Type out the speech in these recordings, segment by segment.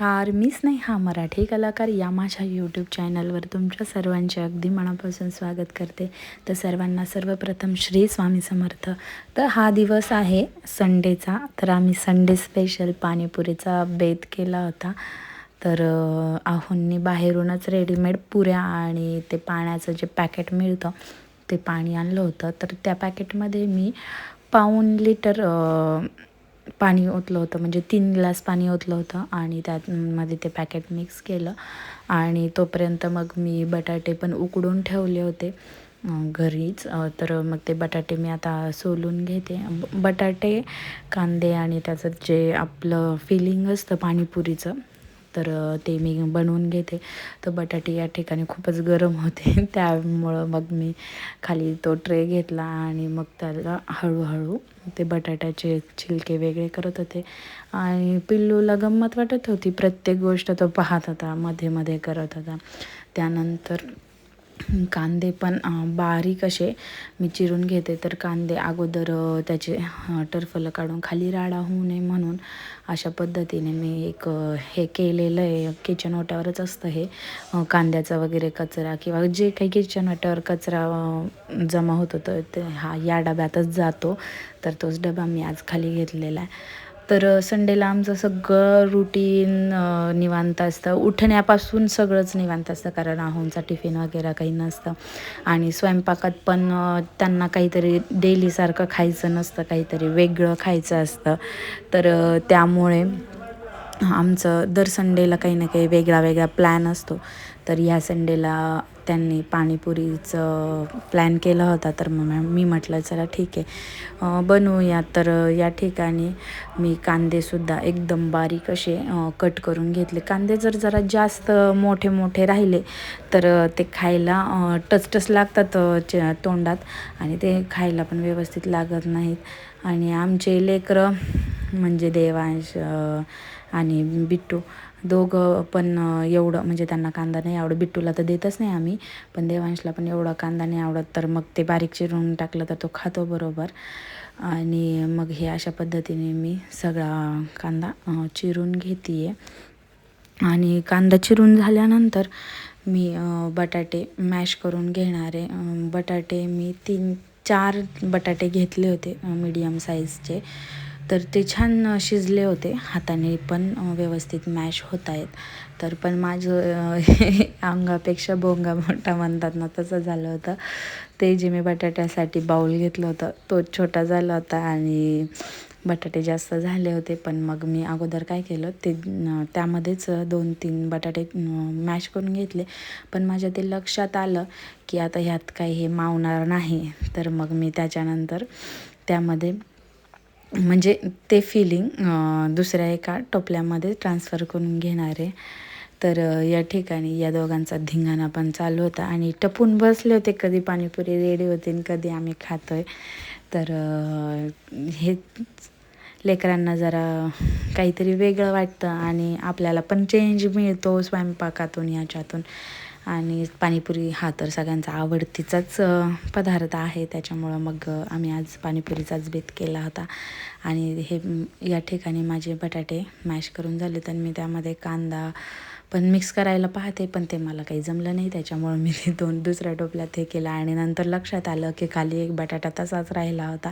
नमस्कार मी स्नेहा मराठी कलाकार या माझ्या यूट्यूब चॅनलवर तुमच्या सर्वांचे अगदी मनापासून स्वागत करते. तर सर्वांना सर्वप्रथम श्री स्वामी समर्थ. तर हा दिवस आहे संडेचा. तर आम्ही संडे स्पेशल पाणीपुरीचा बेत केला होता. तर आहोंनी बाहेरूनच रेडीमेड पुऱ्या आणि ते पाण्याचं जे पॅकेट मिळतं ते पाणी आणलं होतं. तर त्या पॅकेटमध्ये मी पाऊण लिटर पाणी ओतलं होतं म्हणजे तीन ग्लास पाणी ओतलं होतं आणि त्यामध्ये ते पॅकेट मिक्स केलं. आणि तोपर्यंत मग मी बटाटे पण उकडून ठेवले होते घरीच. तर मग ते बटाटे मी आता सोलून घेते. ब- बटाटे कांदे आणि त्याचं जे आपलं फिलिंग असतं पाणीपुरीचं तर ते मी बनवून घेते. तर बटाटे या ठिकाणी खूपच गरम होते. त्यामुळं मग मी खाली तो ट्रे घेतला आणि मग त्याला हळूहळू ते बटाट्याचे छिलके वेगळे करत होते. आणि पिल्लूला गंमत वाटत होती. प्रत्येक गोष्ट तो पाहत होता मध्ये मध्ये करत होता. त्यानंतर कांदे पण बारीक असे मी चिरून घेते. तर कांदे अगोदर त्याचे टरफलं काढून खाली राडा होऊ नये म्हणून अशा पद्धतीने मी एक हे केलेलं आहे. किचन ओट्यावरच असतं हे. कांद्याचा वगैरे कचरा किंवा जे काही किचन ओट्यावर कचरा जमा होत होतो ते हा या डब्यातच जातो. तर तोच डबा मी आज खाली घेतलेला आहे. तर संडेला आमचं सगळं रुटीन निवांत असतं. उठण्यापासून सगळंच निवांत असतं कारण आहोंचा टिफिन वगैरे काही नसतं. आणि स्वयंपाकात पण त्यांना काहीतरी डेलीसारखं खायचं नसतं काहीतरी वेगळं खायचं असतं. तर त्यामुळे आमचं दर संडेला काही ना काही वेगळा वेगळा प्लॅन असतो. तर ह्या संडेला त्यांनी पाणीपुरीचं प्लॅन केला होता तर मग मॅम- मी म्हटलं चला ठीक आहे बनवूया. तर या ठिकाणी मी कांदेसुद्धा एकदम बारीक असे कट करून घेतले. कांदे जर जरा जास्त मोठे मोठे राहिले तर ते खायला टचटच लागतात च तोंडात आणि ते खायला पण व्यवस्थित लागत नाहीत. आणि आमचे लेकरं म्हणजे देवांश आणि बिट्टू दोघं पण एवढं म्हणजे त्यांना कांदा नाही आवडत. बिट्टूला तर देतच नाही आम्ही पण देवांशला पण एवढा कांदा नाही आवडत. तर मग ते बारीक चिरून टाकलं तर तो खातो बरोबर. आणि मग हे अशा पद्धतीने मी सगळा कांदा चिरून घेते आणि कांदा चिरून झाल्यानंतर मी बटाटे मॅश करून घेणार आहे. बटाटे मी तीन चार बटाटे घेतले होते मीडियम साईजचे. तर ते छान शिजले होते. हाताने पण व्यवस्थित मॅश होत आहेत तर पण माझं अंगापेक्षा बोंगा मोठा म्हणतात ना तसं झालं होतं. ते जे मी बटाट्यासाठी बाऊल घेतलं होतं. तो छोटा झाला होता आणि बटाटे जास्त झाले होते. पण मग मी अगोदर काय केलं ते त्यामध्येच दोन तीन बटाटे मॅश करून घेतले. पण माझ्या ते लक्षात आलं की आता ह्यात काही हे मावणार नाही. तर मग मी त्याच्यानंतर त्यामध्ये म्हणजे ते फिलिंग दुसऱ्या एका टोपल्यामध्ये ट्रान्सफर करून घेणार आहे. तर या ठिकाणी या दोघांचा धिंगाणा पण चालू होता आणि टपून बसले होते. कधी पाणीपुरी रेडी होते आणि कधी आम्ही खातो आहे तर हे लेकरांना जरा काहीतरी वेगळं वाटतं आणि आपल्याला पण चेंज मिळतो स्वयंपाकातून याच्यातून. आणि पाणीपुरी हा तर सगळ्यांचा आवडतीचाच पदार्थ आहे. त्याच्यामुळं मग आम्ही आज पाणीपुरीचाच बेत केला होता. आणि हे या ठिकाणी माझे बटाटे मॅश करून झाले तर मी त्यामध्ये कांदा पण मिक्स करायला पाहते पण ते मला काही जमलं नाही. त्याच्यामुळं मी ते दोन दुसऱ्या टोपल्यात हे केलं आणि नंतर लक्षात आलं की खाली एक बटाटा तसाच राहिला होता.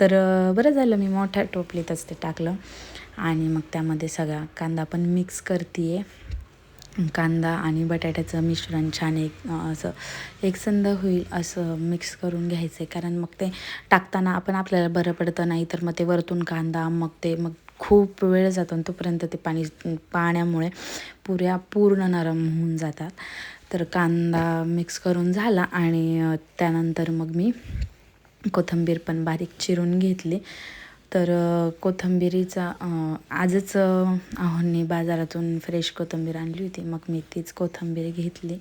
तर बरं झालं मी मोठ्या टोपलीतच ते टाकलं. आणि मग त्यामध्ये सगळा कांदा पण मिक्स करते आहे कांदा आणि बटाट्याचं मिश्रण छान एक असं एकसंध होईल असं मिक्स करून घ्यायचं आहे कारण मग ते टाकताना आपण आपल्याला बरं पडतं नाही तर मग ते वरतून कांदा मग ते मग खूप वेळ जातो आणि तोपर्यंत ते पाणी पाण्यामुळे पुऱ्या पूर्ण नरम होऊन जातात. तर कांदा मिक्स करून झाला आणि त्यानंतर मग मी कोथिंबीर पण बारीक चिरून घेतली. तर कोथंबिरीचा आजच आहोंनी बाजारातून फ्रेश कोथिंबीर आणली होती. मग मी तीच कोथंबीर घेतली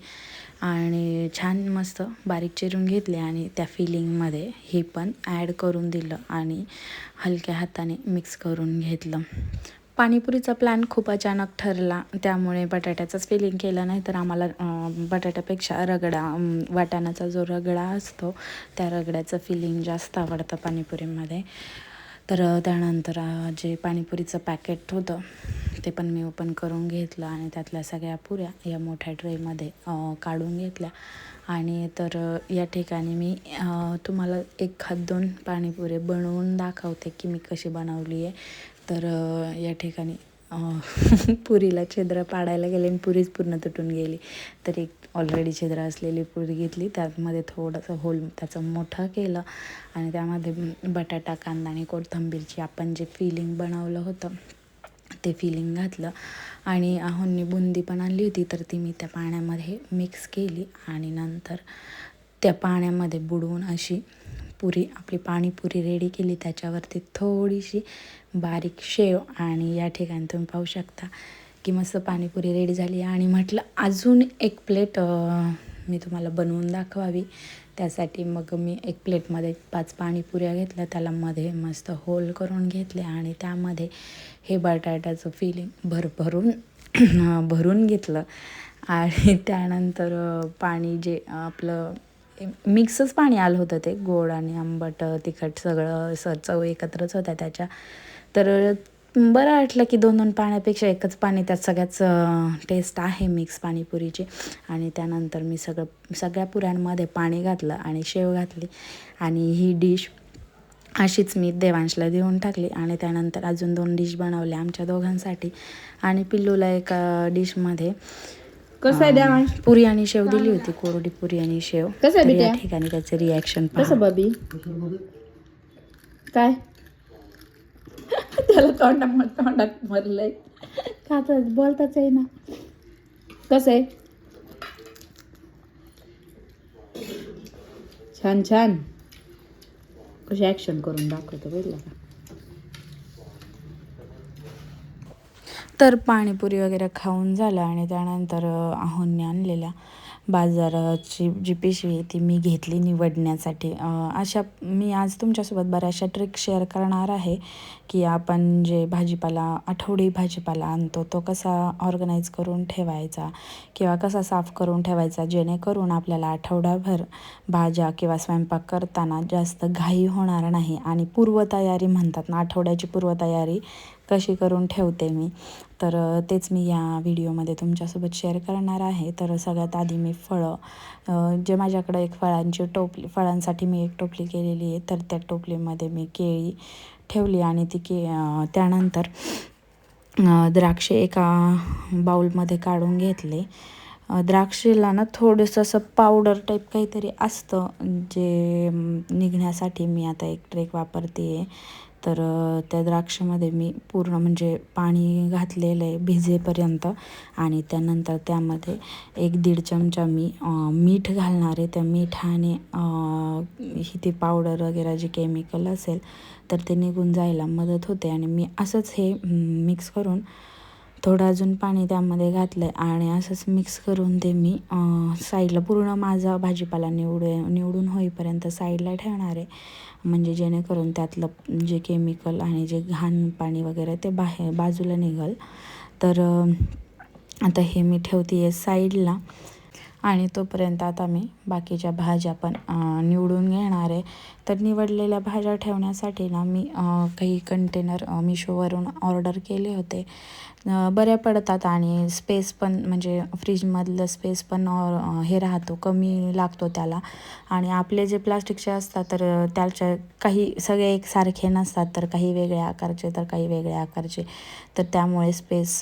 आणि छान मस्त बारीक चिरून घेतली आणि त्या फिलिंगमध्ये हे पण ॲड करून दिलं आणि हलक्या हाताने मिक्स करून घेतलं. पाणीपुरीचा प्लॅन खूप अचानक ठरला. त्यामुळे बटाट्याचंच फिलिंग केलं नाही तर आम्हाला बटाट्यापेक्षा रगडा वाटाण्याचा जो रगडा असतो त्या रगड्याचं फिलिंग जास्त आवडतं पाणीपुरीमध्ये. तर त्यानंतर जे पाणीपुरीचं पॅकेट होतं ते पण मी ओपन करून घेतलं आणि त्यातल्या सगळ्या पुऱ्या या मोठ्या ट्रेमध्ये काढून घेतल्या. आणि तर या ठिकाणी मी तुम्हाला एक हात दोन पाणीपुरे बनवून दाखवते की मी कशी बनवली आहे. तर या ठिकाणी पुरीला छिद्र पाडायला गेले आणि पुरीच पूर्ण तुटून गेली. तर एक ऑलरेडी छिद्र असलेली पुरी घेतली. त्यामध्ये थोडंसं होल त्याचं मोठं केलं आणि त्यामध्ये बटाटा कांदा आणि कोथिंबीरची आपण जे फिलिंग बनवलं होतं ते फिलिंग घातलं. आणि आहोंनी बुंदी पण आणली होती तर ती मी त्या पाण्यामध्ये मिक्स केली आणि नंतर त्या पाण्यामध्ये बुडवून अशी पुरी आपली पाणीपुरी रेडी केली त्याच्यावरती थोडीशी बारीक शेव आणि या ठिकाणी तुम्ही पाहू शकता की मस्त पाणीपुरी रेडी झाली आणि म्हटलं अजून एक प्लेट मी तुम्हाला बनवून दाखवावी. त्यासाठी मग मी एक प्लेटमध्ये पाच पाणीपुऱ्या घेतल्या त्याला मध्ये मस्त होल करून घेतले आणि त्यामध्ये हे बटाट्याचं फिलिंग भरभरून भरून घेतलं. आणि त्यानंतर पाणी जे आपलं मिक्सच पाणी आलं होतं ते गोड आणि आंबट तिखट सगळं असं चव एकत्रच होत्या त्याच्या. तर बरं वाटलं की दोन दोन पाण्यापेक्षा एकच पाणी त्यात सगळ्याच टेस्ट आहे मिक्स पाणीपुरीची. आणि त्यानंतर मी सगळं सगळ्या पुऱ्यांमध्ये पाणी घातलं आणि शेव घातली. आणि ही डिश अशीच मी देवांशला देऊन टाकली आणि त्यानंतर अजून दोन डिश बनवल्या आमच्या दोघांसाठी. आणि पिल्लूला एका डिशमध्ये कसं आहे द्या पुरी आणि शेव दिली होती कोरडी पुरी आणि शेव. कसं आहे तर या बिट्या? ठिकाणी त्याचे रिॲक्शन कसं बबी? काय? त्याला तोंडात तोंडात मरलंय. खात बोलताच आहे ना कसं आहे? छान छान. कशी ऍक्शन करून दाखवतो बघितलं का? तर पाणीपुरी वगैरे खाऊन झालं आणि त्यानंतर आहोंनी आणलेल्या बाजाराची जी पिशवी आहे ती मी घेतली निवडण्यासाठी. अशा मी आज तुमच्यासोबत बऱ्याचशा ट्रिक शेअर करणार आहे की आपण जे भाजीपाला आठवडी भाजीपाला आणतो तो कसा ऑर्गनाईज करून ठेवायचा किंवा कसा साफ करून ठेवायचा जेणेकरून आपल्याला आठवडाभर भाज्या किंवा स्वयंपाक करताना जास्त घाई होणार नाही. आणि पूर्वतयारी म्हणतात ना आठवड्याची पूर्वतयारी कशी करून ठेवते मी? तर तेच मी या व्हिडिओमध्ये तुमच्यासोबत शेअर करणार आहे. तर सगळ्यात आधी मी फळं जे माझ्याकडं एक फळांची टोपली फळांसाठी मी एक टोपली केलेली आहे. तर त्या टोपलीमध्ये मी केळी ठेवली आणि ती के त्यानंतर द्राक्षे एका बाउलमध्ये काढून घेतले. द्राक्षेला ना थोडंसं असं पावडर टाईप काहीतरी असतं जे निघण्यासाठी मी आता एक ट्रेक वापरते आहे तर त्या द्राक्षामध्ये मी पूर्ण म्हणजे पाणी घातलेलं आहे भिजेपर्यंत आणि त्यानंतर त्यामध्ये एक दीड चमचा मी मीठ घालणार आहे. त्या मिठाने ही ती पावडर वगैरे जे केमिकल असेल तर ते निघून जायला मदत होते आणि मी असंच हे मिक्स करून थोडं अजून पाणी त्यामध्ये घातलं आहे आणि असंच मिक्स करून ते मी साईडला पूर्ण माझा भाजीपाला निवडू निवडून होईपर्यंत साईडला ठेवणार आहे. म्हणजे जेणेकरून त्यातलं जे केमिकल आणि जे घाण पाणी वगैरे ते बाहेर बाजूला निघल. तर आता हे मी ठेवते आहे साईडला. आणि तोपर्यंत आता मी बाकीच्या भाज्या पण निवडून घेणार आहे. तर निवडलेल्या भाज्या ठेवण्यासाठी ना मी काही कंटेनर मिशोवरून ऑर्डर केले होते. बऱ्या पडतात आणि स्पेस पण म्हणजे फ्रीजमधलं स्पेस पण हे राहतो कमी लागतो त्याला. आणि आपले जे प्लास्टिकचे असतात तर त्याच्या काही सगळे एकसारखे नसतात तर काही वेगळ्या आकारचे तर काही वेगळ्या आकारचे. तर त्यामुळे स्पेस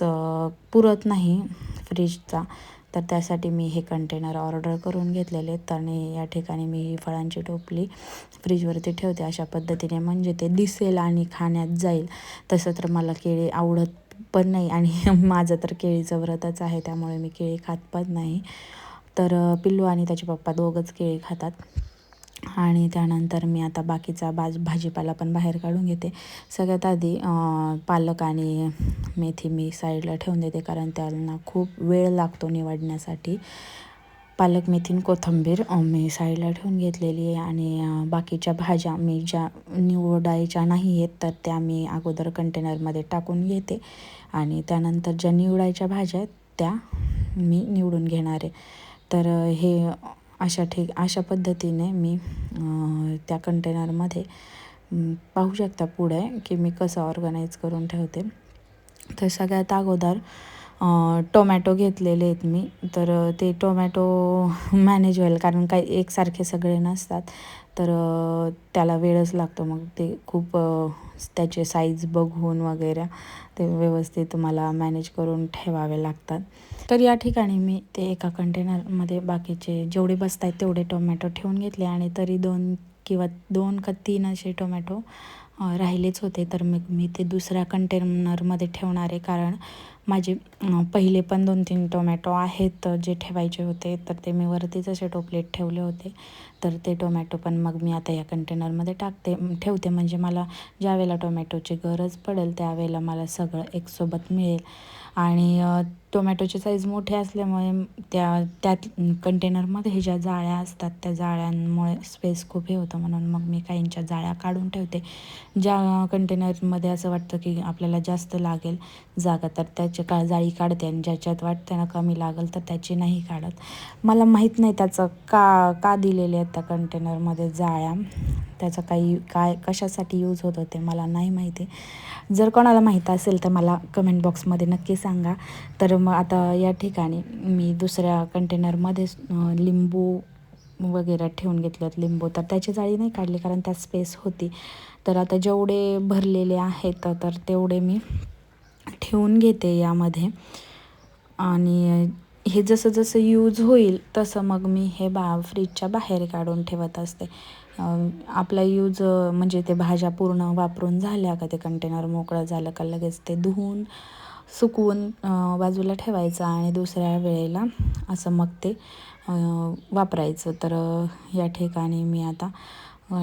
पुरत नाही फ्रीजचा तर त्यासाठी मी हे कंटेनर ऑर्डर करून घेतलेले आहेत. आणि या ठिकाणी मी ही फळांची टोपली फ्रीजवरती ठेवते. अशा पद्धतीने म्हणजे ते दिसेल आणि खाण्यात जाईल. तसं तर मला केळी आवडत पण नाही आणि माझं तर केळीचं व्रतच आहे त्यामुळे मी केळी खात पण नाही. तर पिल्लू आणि त्याचे पप्पा दोघंच केळी खातात. आणि त्यानंतर मी आता बाकीचा बाज भाजीपाला पण बाहेर काढून घेते. सगळ्यात आधी पालक आणि मेथी मी साईडला ठेवून देते कारण त्यांना खूप वेळ लागतो निवडण्यासाठी. पालक मेथी आणि कोथिंबीर मी साईडला ठेवून घेतलेली आहे आणि बाकीच्या भाज्या मी ज्या निवडायच्या नाही आहेत तर त्या मी अगोदर कंटेनरमध्ये टाकून घेते. आणि त्यानंतर ज्या निवडायच्या भाज्या आहेत त्या मी निवडून घेणार आहे. तर हे अशा ठीक अशा पद्धतीने मी त्या कंटेनरमध्ये पाहू शकता पुढे की मी कसं ऑर्गनाईज करून ठेवते. तर सगळ्यात अगोदर टोमॅटो घेतलेले आहेत मी. तर ते टोमॅटो मॅनेज होईल कारण काही एकसारखे सगळे नसतात. तर त्याला वेळच लागतो मग ते खूप त्याचे साईज बघून वगैरे ते व्यवस्थित मला मॅनेज करून ठेवावे लागतात. तर या ठिकाणी मी ते एका कंटेनरमध्ये बाकीचे जेवढे बसत आहेत तेवढे टोमॅटो ठेवून घेतले आणि तरी दोन किंवा दोन का तीन असे टोमॅटो राहिलेच होते. तर मग मी ते दुसऱ्या कंटेनरमध्ये ठेवणार आहे. कारण माझे पहिले पण दोन तीन टोमॅटो आहेत जे ठेवायचे होते. तर ते मी वरतीच असे टोपलेट ठेवले होते. तर ते टोमॅटो पण मग मी आता या कंटेनरमध्ये टाकते ठेवते. म्हणजे मला ज्या वेळेला टोमॅटोची गरज पडेल त्यावेळेला मला सगळं एकसोबत मिळेल. आणि टोमॅटोचे साईज मोठी असल्यामुळे त्या त्यात कंटेनरमध्ये हे ज्या जाळ्या असतात त्या जाळ्यांमुळे स्पेस खूप हे होतं म्हणून मग मी काहींच्या जाळ्या काढून ठेवते. ज्या कंटेनरमध्ये असं वाटतं की आपल्याला जास्त लागेल जागा तर त्याची का जाळी काढते आणि ज्याच्यात वाटतं ना कमी लागेल तर त्याची नाही काढत. मला माहीत नाही त्याचं का का दिलेले आहेत त्या कंटेनरमध्ये जाळ्या. त्याचं काही काय कशासाठी यूज होत होते मला नाही माहिती. जर कोणाला माहीत असेल तर मला कमेंट बॉक्समध्ये नक्की सांगा. तर मग आता या ठिकाणी मी दुसऱ्या कंटेनरमध्ये लिंबू वगैरे ठेवून घेतलेत लिंबू. तर त्याची जाळी नाही काढली कारण त्यात स्पेस होती. तर आता जेवढे भरलेले आहेत तर तेवढे मी ठेवून घेते यामध्ये. आणि हे जसं जसं यूज होईल तसं मग मी हे बा फ्रीजच्या बाहेर काढून ठेवत असते. आपला यूज म्हणजे ते भाज्या पूर्ण वापरून झाल्या का ते कंटेनर मोकळं झालं का लगेच ते धुवून सुकवून बाजूला ठेवायचं आणि दुसऱ्या वेळेला असं मग ते वापरायचं. तर या ठिकाणी मी आता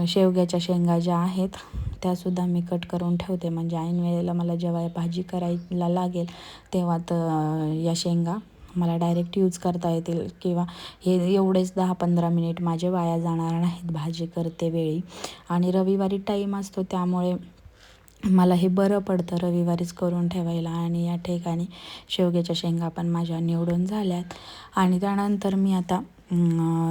शेवग्याच्या शेंगा ज्या आहेत त्यासुद्धा मी कट करून ठेवते. म्हणजे ऐन वेळेला मला जेव्हा भाजी करायला लागेल तेव्हा तर या शेंगा मला डायरेक्ट यूज करता येतील. किंवा हे एवढेच दहा पंधरा मिनिट माझे वाया जाणार नाहीत. भाजी करते वेळी. आणि रविवारी टाईम असतो त्यामुळे मला हे बरं पडतं रविवारीच करून ठेवायला आणि या ठिकाणी शेवग्याच्या शेंगा पण माझ्या निवडून झाल्यात. आणि त्यानंतर मी आता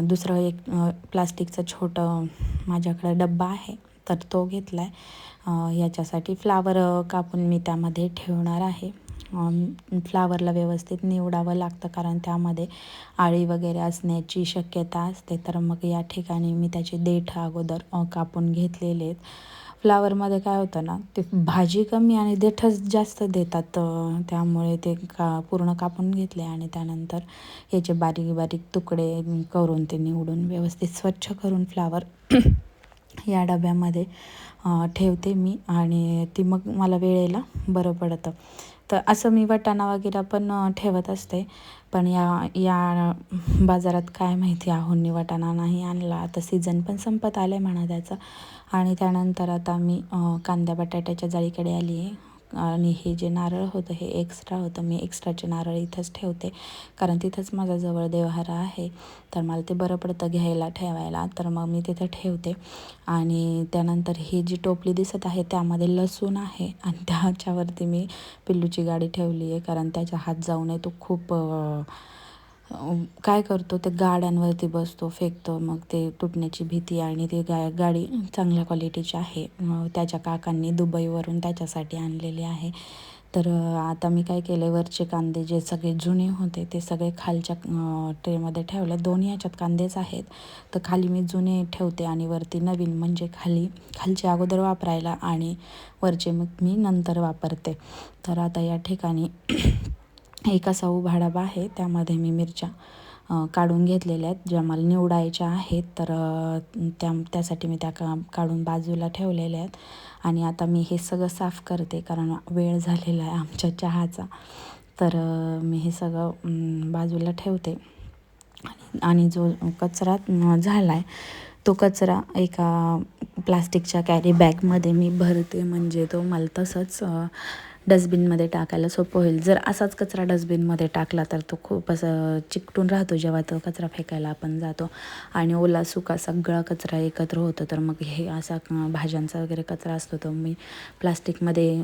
दुसरं एक प्लास्टिकचं छोटं माझ्याकडे डब्बा आहे तर तो घेतला आहे याच्यासाठी फ्लावर कापून मी त्यामध्ये ठेवणार आहे. फ्लावरला व्यवस्थित निवडावं लागतं कारण त्यामध्ये आळी वगैरे असण्याची शक्यता असते. तर मग या ठिकाणी मी त्याचे देठ अगोदर कापून घेतलेले आहेत. फ्लावरमध्ये काय होतं ना ते भाजी कमी आणि देठच जास्त देतात. त्यामुळे ते का पूर्ण कापून घेतले आणि त्यानंतर याचे बारीक बारीक तुकडे करून ते निवडून व्यवस्थित स्वच्छ करून फ्लावर या डब्यामध्ये ठेवते मी आणि ती मग मला वेळेला बरं पडतं. तर असं मी वाटाणा वगैरे पण ठेवत असते. पण या या बाजारात काय माहिती आहोंनी वाटाणा नाही आणला. आता सीझन पण संपत आलं आहे म्हणा त्याचं. आणि त्यानंतर आता मी कांद्या बटाट्याच्या जाळीकडे आली आहे आणि हे जे नारळ होतं हे एक्स्ट्रा होतं. मी एक्स्ट्राचे नारळ इथंच ठेवते. कारण तिथंच माझा जवळ देवहारा आहे. तर मला ते बरं पडतं घ्यायला ठेवायला. तर मग मी तिथं ठेवते. आणि त्यानंतर ही जी टोपली दिसत आहे त्यामध्ये लसूण आहे. आणि त्याच्यावरती मी पिल्लूची गाडी ठेवली आहे. कारण त्याचा हात जाऊ नये तो खूप काय करतो ते गाड्यांवरती बसतो फेकतो मग ते तुटण्याची भीती आणि ती गा गाडी चांगल्या क्वालिटीची आहे. त्याच्या काकांनी दुबईवरून त्याच्यासाठी आणलेली आहे. तर आता मी काय केलं वरचे कांदे जे सगळे जुने होते ते सगळे खालच्या ट्रेमध्ये ठेवले दोन ह्याच्यात कांदेच आहेत. तर खाली मी जुने ठेवते आणि वरती नवीन म्हणजे खाली खालचे अगोदर वापरायला आणि वरचे मग मी नंतर वापरते. तर आता या ठिकाणी एक असा उभा डबा आहे त्यामध्ये मी मिरच्या काढून घेतलेल्या आहेत ज्या मला निवडायच्या आहेत तर त्या त्यासाठी मी त्या का काढून बाजूला ठेवलेल्या आहेत. आणि आता मी हे सगळं साफ करते कारण वेळ झालेला आहे आमच्या चहाचा. तर मी हे सगळं बाजूला ठेवते. आणि- जो कचरा झाला आहे तो कचरा एका प्लास्टिकच्या कॅरी बॅगमध्ये मी भरते. म्हणजे तो मला तसंच डस्टबिनमध्ये टाकायला सोपं होईल. जर असाच कचरा डस्टबिनमध्ये टाकला तर तो खूप असं चिकटून राहतो जेव्हा तो कचरा फेकायला आपण जातो. आणि ओला सुका सगळा कचरा एकत्र होतो तर मग हे असा भाज्यांचा वगैरे कचरा असतो तो मी प्लास्टिकमध्ये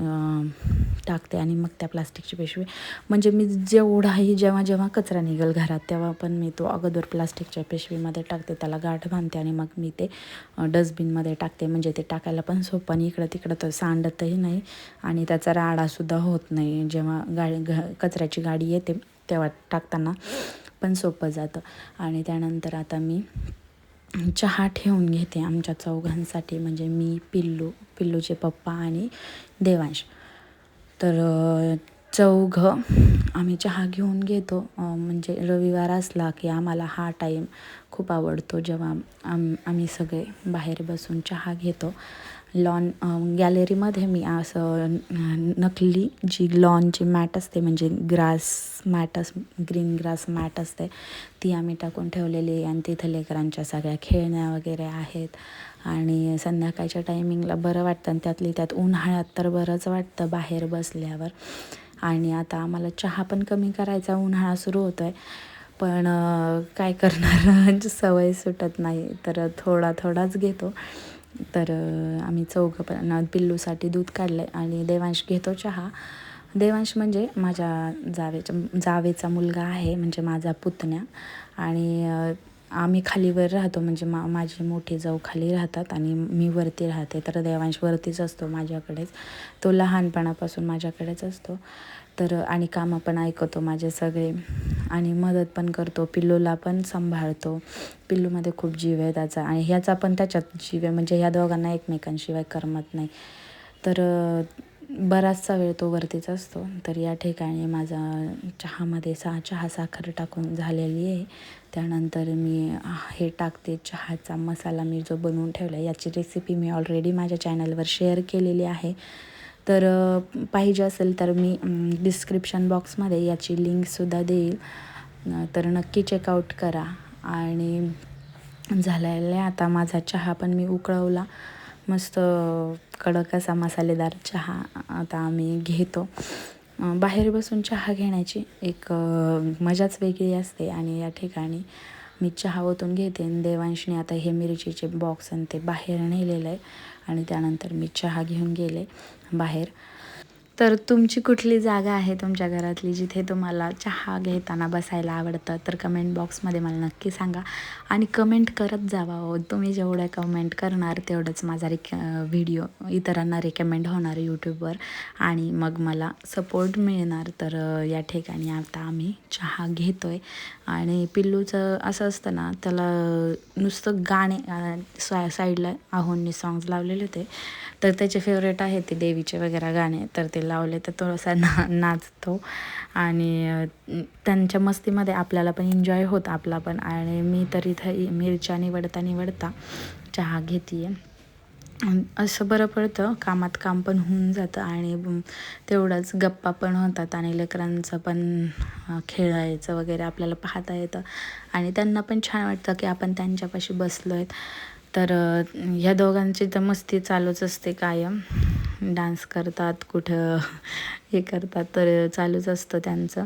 टाकते आणि मग त्या प्लास्टिकची पिशवी. म्हणजे मी जेवढाही जेव्हा जेव्हा कचरा निघेल घरात तेव्हा पण मी तो अगोदर प्लास्टिकच्या पिशवीमध्ये टाकते. त्याला गाठ बांधते आणि मग मी ते डस्टबिनमध्ये टाकते. म्हणजे ते टाकायला पण सोपं आणि इकडं तिकडं तर सांडतही नाही. आणि त्याचा राडा सुद्धा होत नाही. जेव्हा गाडी घ कचऱ्याची गाडी येते तेव्हा टाकताना पण सोपं जातं. आणि त्यानंतर आता मी चहा ठेवून घेते आमच्या चौघांसाठी. म्हणजे मी पिल्लू पिल्लूचे पप्पा आणि देवांश. तर चौघं आम्ही चहा घेऊन घेतो. म्हणजे रविवार असला की आम्हाला हा टाईम खूप आवडतो. जेव्हा आम आम्ही सगळे बाहेर बसून चहा घेतो. लॉन गॅलरीमध्ये मी असं नकली जी लॉनची मॅट असते म्हणजे ग्रास मॅट अस ग्रीन ग्रास मॅट असते ती आम्ही टाकून ठेवलेली आहे. आणि तिथं लेकरांच्या सगळ्या खेळण्या वगैरे आहेत. आणि संध्याकाळच्या टायमिंगला बरं वाटतं. आणि त्यातली त्यात उन्हाळ्यात तर बरंच वाटतं बाहेर बसल्यावर. आणि आता आम्हाला चहा पण कमी करायचा उन्हाळा सुरू होतो आहे पण काय करणार? सवय सुटत नाही. तर थोडा थोडाच घेतो. तर आम्ही चौघं पण पिल्लूसाठी दूध काढलं आहे आणि देवांश घेतो चहा. देवांश म्हणजे माझ्या जावेच्या जावेचा मुलगा आहे म्हणजे माझा पुतण्या. आणि आम्ही खालीवर राहतो म्हणजे मा माझी मोठी जाऊ खाली राहतात आणि मी वरती राहते. तर देवांश वरतीच असतो माझ्याकडेच. तो लहानपणापासून माझ्याकडेच असतो. तर आणि कामं पण ऐकतो माझे सगळे. आणि मदत पण करतो पिल्लूला पण सांभाळतो. पिल्लूमध्ये खूप जीव आहे त्याचा आणि ह्याचा पण त्याच्यात जीव आहे म्हणजे ह्या दोघांना एकमेकांशिवाय करमत नाही. तर बराचसा वेळ तो वरतीच असतो. तर या ठिकाणी माझा चहामध्ये सा चहा साखर टाकून झालेली आहे. त्यानंतर मी हे टाकते चहाचा मसाला मी जो बनवून ठेवला आहे याची रेसिपी मी ऑलरेडी माझ्या चॅनलवर शेअर केलेली आहे. तर पाहिजे असेल तर मी डिस्क्रिप्शन बॉक्समध्ये याची लिंकसुद्धा देईल. तर नक्की चेकआउट करा. आणि झालेला आहे आता माझा चहा पण मी उकळवला. मस्त कडक असा मसालेदार चहा आता आम्ही घेतो. बाहेर बसून चहा घेण्याची एक मजाच वेगळी असते. आणि या ठिकाणी मी चहा ओतून घेते. आणि देवांशने आता हे मिरचीचे बॉक्स आणि ते बाहेर नेलेलं आहे. आणि त्यानंतर मी चहा घेऊन गेले बाहेर. तर तुमची कुठली जागा आहे तुमच्या घरातली जिथे तुम्हाला चहा घेताना बसायला आवडतं? तर कमेंट बॉक्समध्ये मला नक्की सांगा. आणि कमेंट करत जावा हो. तुम्ही जेवढ्या कमेंट करणार तेवढंच माझा रिक व्हिडिओ इतरांना रिकमेंड होणार यूट्यूबवर आणि मग मला सपोर्ट मिळणार. तर या ठिकाणी आता आम्ही चहा घेतो आहे आणि पिल्लूचं असं असतं ना त्याला नुसतं गाणे सा साईडला आहोंनी सॉंग्स लावलेले होते. तर त्याचे फेवरेट आहे ते देवीचे वगैरे गाणे. तर ते लावले तर थोडासा ना नाचतो. आणि त्यांच्या मस्तीमध्ये आपल्याला पण एन्जॉय होत आपला पण. आणि मी तर इथं मिरच्या निवडता निवडता चहा घेते असं बरं पडतं. कामात काम पण होऊन जातं. आणि तेवढंच गप्पा पण होतात. आणि लेकरांचं पण खेळायचं वगैरे आपल्याला पाहता येतं. आणि त्यांना पण छान वाटतं की आपण त्यांच्यापाशी बसलो आहेत तर ह्या दोघांची तर मस्ती चालूच असते कायम. डान्स करतात कुठं हे करतात तर चालूच असतं त्यांचं.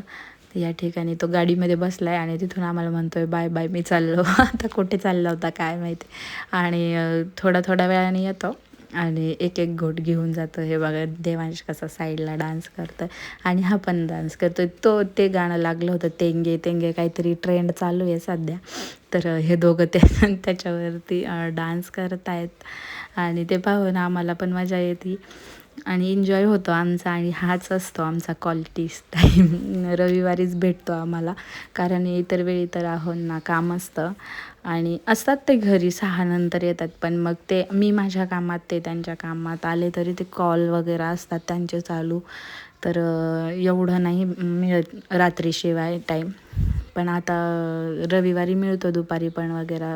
तर या ठिकाणी तो गाडीमध्ये बसला आहे आणि तिथून आम्हाला म्हणतो आहे बाय बाय मी चाललो. आता कुठे चालला होता काय माहिती. आणि थोडा थोडा थोड्या वेळाने येतो. आणि एक एक घोट घेऊन जातो. हे बघा देवांश कसा साईडला डान्स करतो आणि हा पण डान्स करतो तो ते गाणं लागलं होतं तेंगे तेंगे काहीतरी ट्रेंड चालू आहे सध्या. तर हे दोघं ते त्याच्यावरती डान्स करत आहेत आणि ते पाहून हो आम्हाला पण मजा येते. आणि एन्जॉय होतो आमचा आणि हाच असतो आमचा क्वालिटी टाईम रविवारीच भेटतो आम्हाला. कारण इतर वेळी तर आहो ना काम असतं. आणि असतात ते घरी सहानंतर येतात. पण मग ते मी माझ्या कामात ते त्यांच्या कामात आले तरी ते कॉल वगैरे असतात त्यांचे चालू. तर एवढं नाही मिळत रात्रीशिवाय टाईम पण आता रविवारी मिळतो दुपारी पण वगैरे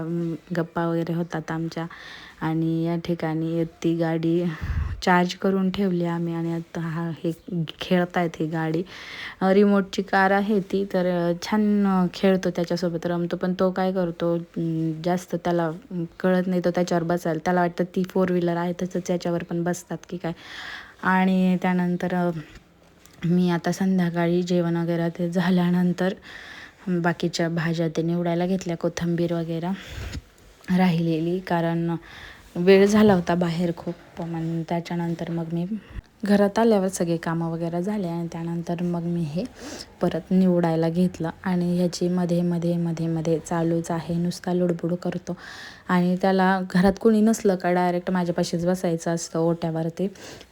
गप्पा वगैरे होतात आमच्या. आणि या ठिकाणी ती गाडी चार्ज करून ठेवली आम्ही आणि आता हा हे खेळतायत ही गाडी. रिमोटची कार आहे ती तर छान खेळतो त्याच्यासोबत रमतो पण तो काय करतो जास्त त्याला कळत नाही तो त्याच्यावर बसायला त्याला वाटतं ती फोर व्हीलर आहे तसंच त्याच्यावर पण बसतात की काय. आणि त्यानंतर मी आता संध्याकाळी जेवण वगैरे ते झाल्यानंतर बाकीच्या भाज्या ते निवडायला घेतल्या कोथिंबीर वगैरे. राहिलेली. कारण वेळ झाला होता बाहेर खूप. मग त्याच्यानंतर मग मी घरात आल्यावर सगळे कामं वगैरे झाले आणि त्यानंतर मग मी हे परत निवडायला घेतलं. आणि ह्याची मध्ये मध्ये मध्ये मध्ये चालूच आहे. नुसता लुडबुड करतो. आणि त्याला घरात कोणी नसलं का डायरेक्ट माझ्यापाशीच बसायचं असतं ओट्यावरती.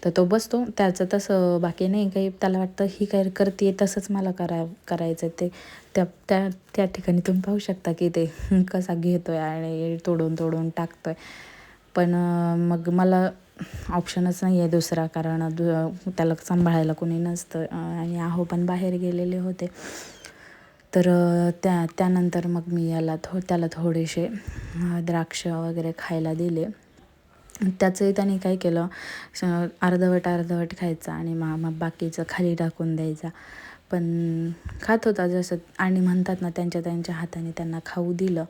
तर तो बसतो. त्याचं तसं बाकी नाही. काही त्याला वाटतं ही काय करते तसंच मला करा करायचं ते. त्या त्या त्या ठिकाणी तुम्ही पाहू शकता की ते कसा घेतो आहे आणि तोडून तोडून टाकतो आहे पण मग मला ऑप्शनच नाही आहे दुसरा कारण दु त्याला सांभाळायला कोणी नसतं. आणि आहो पण बाहेर गेलेले होते. तर त्या त्यानंतर मग मी याला थो त्याला थोडेसे द्राक्ष वगैरे खायला दिले. त्याचंही त्याने काय केलं अर्धवट अर्धवट खायचा आणि मा मग बाकीचं खाली टाकून द्यायचा. पण खात होता जसं आणि म्हणतात ना त्यांच्या त्यांच्या हाताने त्यांना खाऊ दिलं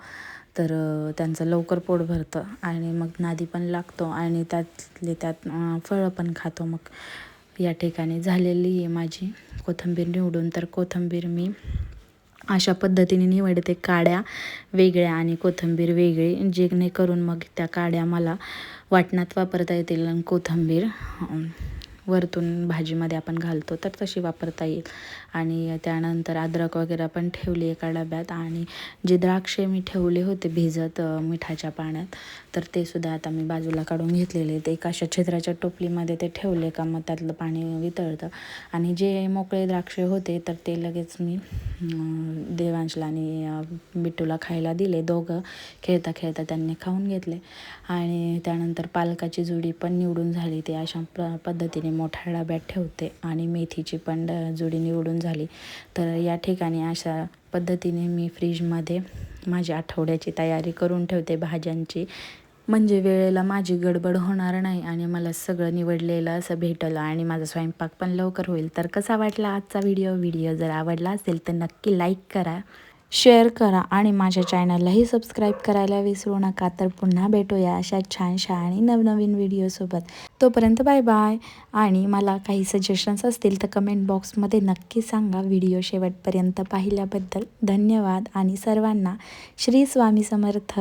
तर त्यांचं लवकर पोट भरतं आणि मग नादी पण लागतो आणि त्यातले त्यात फळं पण खातो. मग या ठिकाणी झालेली आहे माझी कोथिंबीर निवडून. तर कोथिंबीर मी अशा पद्धतीने निवडते काड्या वेगळ्या आणि कोथिंबीर वेगळी जेणेकरून मग त्या काड्या मला वाटणात वापरता येतील आणि कोथिंबीर वरतून भाजीमध्ये आपण घालतो तर तशी वापरता येईल. आणि त्यानंतर अद्रक वगैरे पण ठेवली एका डब्यात आणि जे द्राक्षे मी ठेवले होते भिजत मिठाच्या पाण्यात तर ते सुद्धा आता मी बाजूला काढून घेतलेले ते एका अशा छिद्राच्या टोपलीमध्ये ते ठेवले का मग त्यातलं पाणी वितळतं. आणि जे मोकळे द्राक्षे होते तर ते लगेच मी देवांशला आणि बिट्टूला खायला दिले. दोघं खेळता खेळता त्यांनी खाऊन घेतले. आणि त्यानंतर पालकाची जुडी पण निवडून झाली. ते अशा प पद्धतीने मोठ्या डब्यात ठेवते. आणि मेथीची पण जुडी निवडून झाली. तर या ठिकाणी अशा पद्धतीने मी फ्रीजमध्ये माझी आठवड्याची तयारी करून ठेवते भाज्यांची. म्हणजे वेळेला माझी गडबड होणार नाही आणि मला सगळं निवडलेलं असं भेटलं आणि माझा स्वयंपाक पण लवकर होईल. तर कसा वाटला आजचा व्हिडिओ? व्हिडिओ जर आवडला असेल तर नक्की लाईक करा. शेअर करा आणि माझ्या चॅनललाही सबस्क्राईब करायला विसरू नका. तर पुन्हा भेटूया अशा छानशा आणि नवनवीन व्हिडिओसोबत तोपर्यंत बाय बाय आणि मला काही सजेशन्स असतील तर कमेंट बॉक्समध्ये नक्की सांगा व्हिडिओ शेवटपर्यंत पाहिल्याबद्दल. धन्यवाद आणि सर्वांना. श्री स्वामी समर्थ.